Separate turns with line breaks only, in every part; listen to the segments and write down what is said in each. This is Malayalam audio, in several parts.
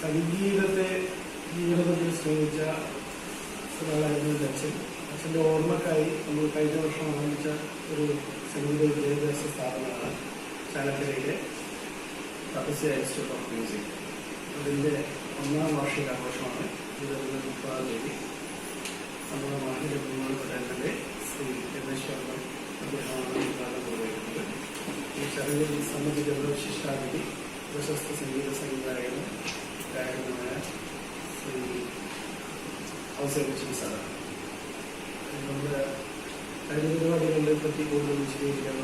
സംഗീതത്തെ ജീവിതത്തിൽ സ്നേഹിച്ച ഒരാളായിരുന്നു എന്റെ അച്ഛൻ. അച്ഛന്റെ ഓർമ്മക്കായി നമ്മൾ കഴിഞ്ഞ വർഷം ആരംഭിച്ച ഒരു സംഗീത വിദ്യാഭ്യാസ സ്ഥാപനമാണ് ചാലക്കരയിലെ തപസ്യ ഇൻസ്റ്റിറ്റ്യൂട്ട് ഓഫ് മ്യൂസിക്. അതിന്റെ ഒന്നാം വാർഷികാഘോഷമാണ് ഇരുപത്തി മുപ്പതാം തീയതി. നമ്മുടെ മാഹിന്റെ ബഹുമാനപ്പെട്ട M L A Shri Ramesh Varman അദ്ദേഹമാണ് ഉദ്ഘാടനം നിർവഹിക്കുന്നത് ഈ ചടങ്ങിൽ സംബന്ധിക്കുന്ന വിശിഷ്ടാതിഥി പ്രശസ്ത സംഗീത സംവിധായകനും അവസരിച്ചു നമ്മുടെ കഴിഞ്ഞ പറ്റി കൂടുതൽ വിശദീകരിക്കാൻ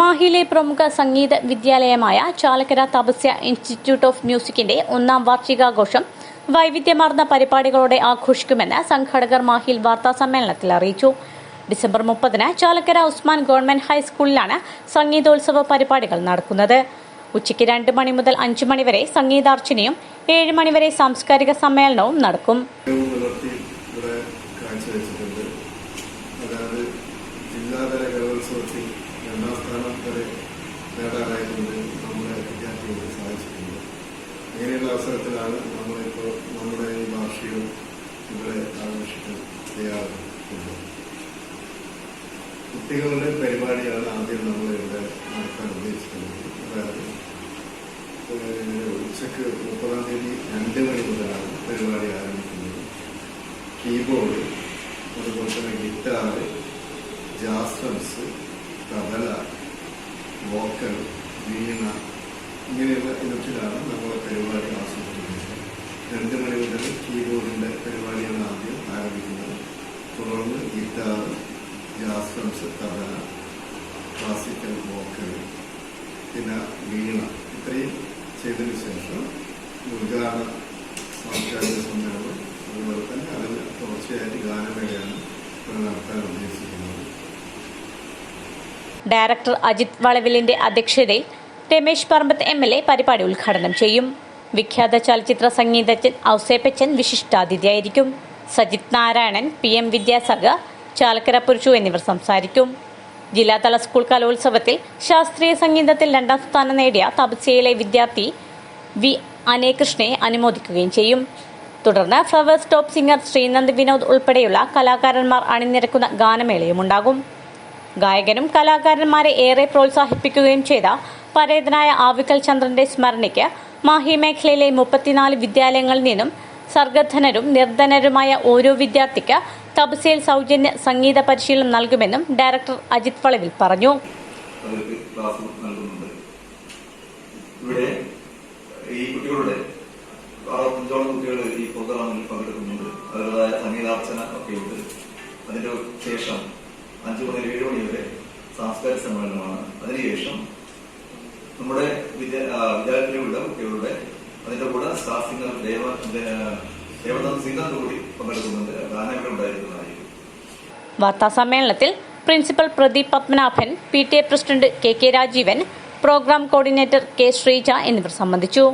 മാഹിയിലെ പ്രമുഖ സംഗീത വിദ്യാലയമായ ചാലക്കര തപസ്യ ഇൻസ്റ്റിറ്റ്യൂട്ട് ഓഫ് മ്യൂസിക്കിന്റെ ഒന്നാം വാർഷികാഘോഷം വൈവിധ്യമാർന്ന പരിപാടികളോടെ ആഘോഷിക്കുമെന്ന് സംഘാടകർ മാഹിയിൽ വാർത്താ സമ്മേളനത്തിൽ അറിയിച്ചു. ഡിസംബർ മുപ്പതിന് ചാലക്കര ഉസ്മാൻ ഗവൺമെന്റ് ഹൈസ്കൂളിലാണ് സംഗീതോത്സവ പരിപാടികൾ നടക്കുന്നത്. ഉച്ചയ്ക്ക് രണ്ട് മണി മുതൽ അഞ്ചു മണിവരെ സംഗീതാർച്ചനയും ഏഴ് മണിവരെ സാംസ്കാരിക സമ്മേളനവും നടക്കും.
നമ്മുടെ അവസരത്തിലാണ് നമ്മുടെ ഈ ഭാഷയും ഇവിടെ ആഘോഷിക്കാൻ തയ്യാറുള്ളത് കുട്ടികളുടെ പരിപാടിയാണ് ആദ്യം നമ്മൾ ഇവിടെ നടത്താൻ ഉദ്ദേശിക്കുന്നത്. അതായത് ഉച്ചയ്ക്ക് മുപ്പതാം തീയതി രണ്ട് മണി മുതലാണ് പരിപാടി ആരംഭിക്കുന്നത്. കീബോർഡ് അതുപോലെ തന്നെ guitar jazz drums tabla vocal veena ഇങ്ങനെയുള്ള ഇനത്തിലാണ് നമ്മളെ പരിപാടി ആസ്വദിക്കുന്നത്. രണ്ട് മണി മുതൽ കീബോർഡിന്റെ പരിപാടിയാണ് ആദ്യം ആരംഭിക്കുന്നത്. തുടർന്ന് guitar jazz drums classical vocal പിന്നെ വീണ. ഇത്രയും ചെയ്തതിനു ശേഷം ഉദ്ഘാടന സാംസ്കാരിക സമ്മേളനം അതുപോലെ തന്നെ അതിൽ തുടർച്ചയായിട്ട് ഗാനമേളയാണ് നടത്താൻ ഉദ്ദേശിക്കുന്നത്.
ഡയറക്ടർ അജിത് വളവിലിന്റെ അധ്യക്ഷതയിൽ Ramesh Parambath M L A പരിപാടി ഉദ്ഘാടനം ചെയ്യും. വിഖ്യാത ചലച്ചിത്ര സംഗീതജ്ഞൻ ഔസേപ്പച്ചൻ വിശിഷ്ടാതിഥിയായിരിക്കും. സജിത് നാരായണൻ പി എം വിദ്യാസാഗർ ചാലക്കര പുരുഷു എന്നിവർ സംസാരിക്കും. ജില്ലാതല സ്കൂൾ കലോത്സവത്തിൽ ശാസ്ത്രീയ സംഗീതത്തിൽ രണ്ടാം സ്ഥാനം നേടിയ തപസ്യയിലെ വിദ്യാർത്ഥി വി അനേകൃഷ്ണയെ അനുമോദിക്കുകയും ചെയ്യും. തുടർന്ന് Flowers top singer Sreenand Vinod ഉൾപ്പെടെയുള്ള കലാകാരന്മാർ അണിനിരക്കുന്ന ഗാനമേളയും ഉണ്ടാകും. ഗായകനും കലാകാരന്മാരെ ഏറെ പ്രോത്സാഹിപ്പിക്കുകയും ചെയ്ത പരേതനായ ആവിക്കൽ ചന്ദ്രന്റെ സ്മരണയ്ക്ക് മാഹി മേഖലയിലെ മുപ്പത്തിനാല് വിദ്യാലയങ്ങളിൽ നിന്നും സർഗധനരും നിർധനരുമായ ഓരോ വിദ്യാർത്ഥിക്ക് തപസ്യയിൽ സൗജന്യ സംഗീത പരിശീലനം നൽകുമെന്നും ഡയറക്ടർ അജിത് വളവിൽ പറഞ്ഞു.
ഇവിടെ ഈ കുട്ടികളുടെ അറുപത്തഞ്ചോളം കുട്ടികൾ ഈ പ്രോഗ്രാമിൽ പങ്കെടുക്കുന്നുണ്ട്. അവരുടേതായ സംഗീതാർച്ചന ഒക്കെ ഉണ്ട്. അതിന്റെ ശേഷം അഞ്ചു മുതൽ ഏഴ് മണി വരെ സാംസ്കാരിക സമ്മേളനമാണ്. അതിനുശേഷം നമ്മുടെ വിദ്യാലയത്തിലുള്ള കുട്ടികളുടെ അതിന്റെ കൂടെ staff singer Deva Devadas singer കൂടി പങ്കെടുക്കുന്നുണ്ട്. ഗാനങ്ങൾ ഉണ്ടായിരിക്കുന്നതായിരിക്കും.
വാർത്താ സമ്മേളനത്തിൽ principal Pradeep Padmanabhan P T A president K K Rajeevan programme coordinator K Sreeja എന്നിവർ സംബന്ധിച്ചു.